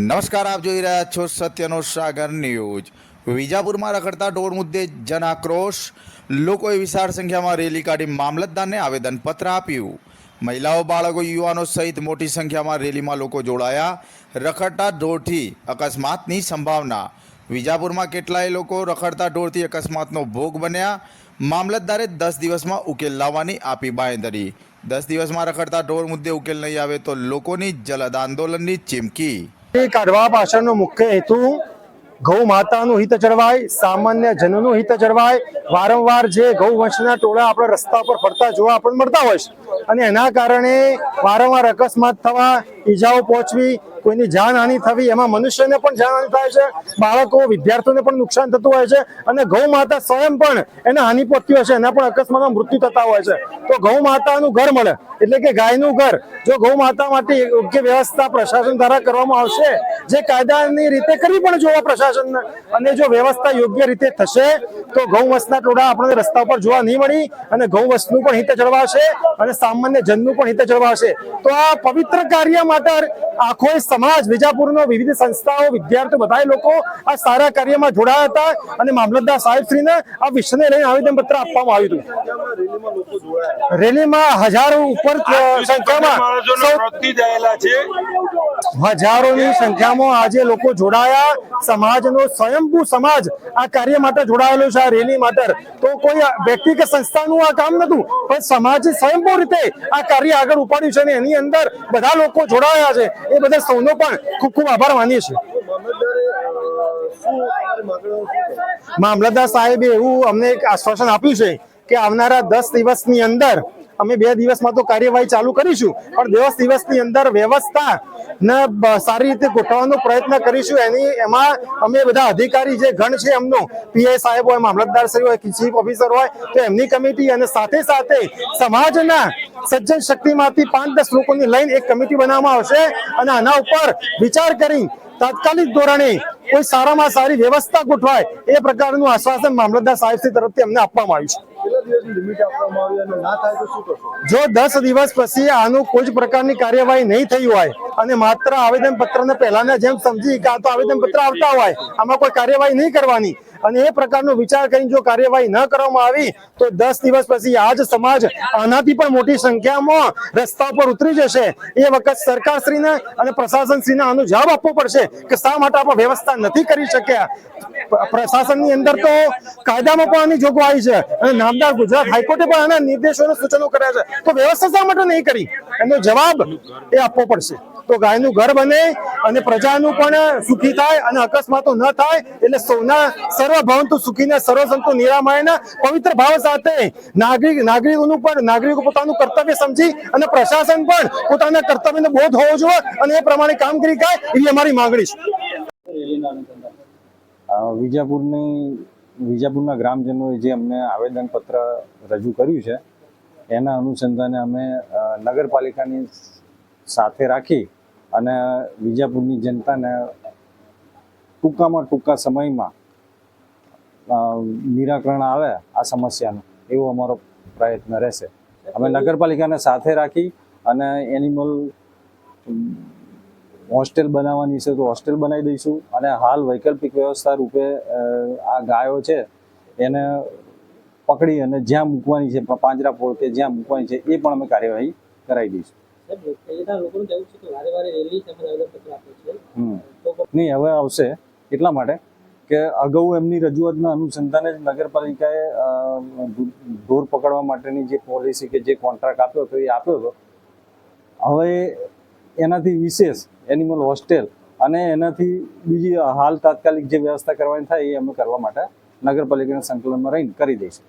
નમસ્કાર, આપ જોઈ રહ્યા છો સત્યનો સાગર ન્યૂઝ. વિજાપુરમાં રખડતા ઢોર મુદ્દે જન આક્રોશ લોકોએ વિશાળ સંખ્યામાં રેલી કાઢી મામલતદારને આવેદનપત્ર આપ્યું. મહિલાઓ, બાળકો, યુવાનો સહિત મોટી સંખ્યામાં રેલીમાં લોકો જોડાયા. રખડતા ઢોરથી અકસ્માતની સંભાવના. વિજાપુરમાં કેટલાય લોકો રખડતા ઢોરથી અકસ્માતનો ભોગ બન્યા. મામલતદારે દસ દિવસમાં ઉકેલ લાવવાની આપી બાંયધરી. દસ દિવસમાં રખડતા ઢોર મુદ્દે ઉકેલ નહીં આવે તો લોકોની જલદ આંદોલનની ચીમકી. કાઢવા પાછળનો મુખ્ય હેતુ ગૌ માતાનું હિત જળવાય સામાન્ય જનનું હિત જળવાય વારંવાર જે ગૌ વંશના ટોળા આપણા રસ્તા પર ફરતા જોવા આપણને મળતા હોય છે. અને એના કારણે વારંવાર અકસ્માત થવા, ઈજાઓ પહોંચવી, કોઈની જાનહાનિ થવી, એમાં મનુષ્યને પણ જાનહાનિ થાય છે, બાળકો, વિદ્યાર્થીઓને પણ નુકસાન થતું હોય છે અને ગૌ માતા સ્વયં પણ એને હાનિ પહોંચતી હોય છે, એના પણ અકસ્માતમાં મૃત્યુ થતા હોય છે. તો ગૌ માતાનું ઘર મળે, એટલે કે ગાયનું ઘર. જો ગૌ માતા માટે યોગ્ય વ્યવસ્થા પ્રશાસન દ્વારા કરવામાં આવશે, જે કાયદાની રીતે કરવી પણ જોવા પ્રશાસનને. અને જો વ્યવસ્થા યોગ્ય રીતે થશે, તો ગૌ વંશના ટોળા આપણને રસ્તા ઉપર જોવા નહીં મળી અને ગૌ વસ્તુનું પણ હિત જળવાશે અને સામાન્ય જનનું પણ હિત જળવાશે. તો આ પવિત્ર કાર્ય માટે આખો સમાજ વિજાપુરનો વિવિધ સંસ્થાઓ વિદ્યાર્થીઓ બધા લોકો આ સારા કાર્યમાં જોડાયા હતા અને મામલતદાર સાહેબશ્રીને આ વિષયને લઈને આવેદન પત્ર આપવામાં આવ્યું હતું. રેલીમાં હજારો ઉપર સંખ્યામાં હજારોની સંખ્યામાં આજે લોકો જોડાયા. સમાજનો સ્વયંભૂ સમાજ આ કાર્ય માટે જોડાયેલો છે. આ રેલી માટે તો કોઈ વ્યક્તિ કે સંસ્થાનું આ કામ નતું, પણ સમાજે સ્વયંભૂ રીતે આ કાર્ય આગળ ઉપાડ્યું છે અને એની અંદર બધા લોકો જોડાયા છે. એ બધા સૌનો પણ ખૂબ ખૂબ આભાર માનીએ છીએ. મામલતદાર સાહેબે એવું અમને એક આશ્વાસન આપ્યું છે કે આવનારા દસ દિવસની અંદર અમે બે દિવસમાં તો કાર્યવાહી ચાલુ કરીશું, પણ દિવસ દિવસની અંદર વ્યવસ્થા ને સારી રીતે ગોઠવવાનો પ્રયત્ન કરીશું. એની, એમાં અમે બધા અધિકારી જે ગણ છે એમનો, પીઆઈ સાહેબ હોય, મામલતદાર શ્રી હોય ચીફ ઓફિસર હોય, તો એમની કમિટી અને સાથે સાથે સમાજના સજ્જન શક્તિમાંથી પાંચ દસ લોકોની લઈને એક કમિટી બનાવવામાં આવશે અને આના ઉપર વિચાર કરી તાત્કાલિક ધોરણે કોઈ સારામાં સારી વ્યવસ્થા ગોઠવાય એ પ્રકારનું આશ્વાસન મામલતદાર સાહેબ તરફથી અમને આપવામાં આવ્યું છે. જો દસ દિવસ પછી આનું કોઈ પ્રકારની કાર્યવાહી નહીં થઈ હોય અને માત્ર આવેદન પત્રને પહેલાના જેમ સમજી કે આ તો આવેદન પત્ર આવતા હોય, આમાં કોઈ કાર્યવાહી નહીં કરવાની. અને એ પ્રકારનો વિચાર કરીને જો કાર્યવાહી ન કરવામાં આવી, તો દસ દિવસ પછી આ જ સમાજ આનાથી પણ મોટી સંખ્યામાં રસ્તા પર ઉતરી જશે. એ વખત સરકારશ્રીને અને પ્રશાસનશ્રીને આનો જવાબ આપવો પડશે કે શા માટે આપણે વ્યવસ્થા નથી કરી શક્યા. પ્રશાસનની અંદર તો કાયદામાં પણ આની જોગવાઈ છે અને નામદાર ગુજરાત હાઈકોર્ટે પણ આના નિર્દેશો સૂચનો કર્યા છે. તો વ્યવસ્થા શા માટે નહીં કરી? એનો જવાબ એ આપવો પડશે. તો ગાયનું ઘર બને અને પ્રજાનું પણ સુખી થાય અને અકસ્માતો ન થાય, એટલે સૌના સર્વ ભવંતુ સુખીને સર્વસંતુ નિરામયના પવિત્ર ભાવ સાથે નાગરિક, નાગરિકોનું પણ, નાગરિકો પોતાનું કર્તવ્ય સમજી અને પ્રશાસન પણ પોતાના કર્તવ્યનો બોધ હોવો જોઈએ અને એ પ્રમાણે કામગીરી થાય એવી અમારી માંગણી છે. વિજાપુરની, વિજાપુરના ગ્રામજનોએ જે અમને આવેદનપત્ર રજૂ કર્યું છે, એના અનુસંધાને અમે નગરપાલિકાની સાથે રાખી અને વિજાપુરની જનતાને ટૂંકામાં ટૂંકા સમયમાં નિરાકરણ આવે આ સમસ્યાનું, એવો અમારો પ્રયત્ન રહેશે. અમે નગરપાલિકાને સાથે રાખી અને એનિમલ હોસ્ટેલ બનાવવાની છે તો હોસ્ટેલ બનાવી દઈશું અને હાલ વૈકલ્પિક વ્યવસ્થા રૂપે આ ગાયો છે એને પકડી અને જ્યાં મૂકવાની છે, પાંજરા પોળ કે જ્યાં મૂકવાની છે એ પણ અમે કાર્યવાહી કરાવી દઈશું. નહીં હવે આવશે. એટલા માટે કે અગાઉ એમની રજૂઆતના અનુસંધાને જ નગરપાલિકાએ ઢોર પકડવા માટેની જે પોલિસી કે જે કોન્ટ્રાક્ટ આપ્યો હતો એ આપ્યો હતો. હવે એનાથી વિશેષ એનિમલ હોસ્ટેલ અને એનાથી બીજી હાલ તાત્કાલિક જે વ્યવસ્થા કરવાની થાય એ અમે કરવા માટે નગરપાલિકાના સંકલનમાં રહીને કરી દઈશું.